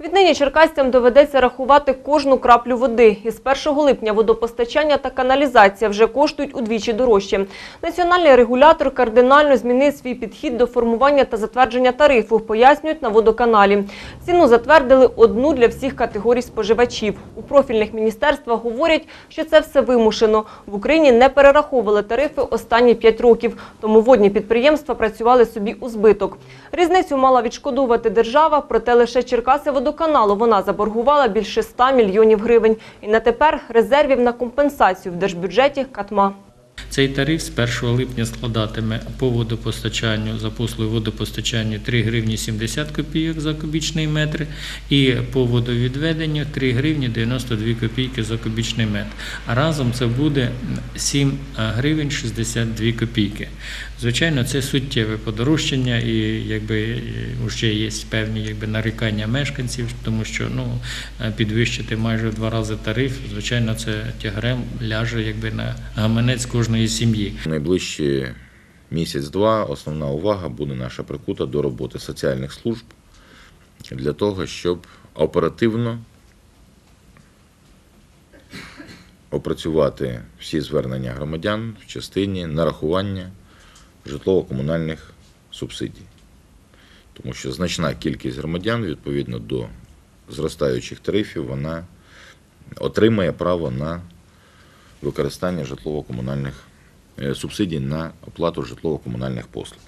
Віднині черкасцям доведеться рахувати кожну краплю води. Із 1 липня водопостачання та каналізація вже коштують удвічі дорожче. Національний регулятор кардинально змінив свій підхід до формування та затвердження тарифу, пояснюють на водоканалі. Ціну затвердили одну для всіх категорій споживачів. У профільних міністерствах говорять, що це все вимушено. В Україні не перераховували тарифи останні 5 років, тому водні підприємства працювали собі у збиток. Різницю мала відшкодувати держава, проте лише Черкаси водоканалу вона заборгувала більше 100 мільйонів гривень. І на тепер резервів на компенсацію в держбюджеті катма. Цей тариф з 1 липня складатиме по водопостачанню за послуги водопостачанню 3 гривні 70 копійок за кубічний метр і по водовідведенню 3 гривні 92 копійки за кубічний метр. А разом це буде 7 гривень 62 копійки. Звичайно, це суттєве подорожчання і якби вже є певні якби нарікання мешканців, тому що ну підвищити майже в два рази тариф, звичайно, це тягарем ляже якби на гаманець кожної сім'ї. Найближчі місяць-два основна увага буде наша прикута до роботи соціальних служб для того, щоб оперативно опрацювати всі звернення громадян в частині нарахування житлово-комунальних субсидій. Тому що значна кількість громадян відповідно до зростаючих тарифів вона отримає право на використання житлово-комунальних е, субсидій на оплату житлово-комунальних послуг.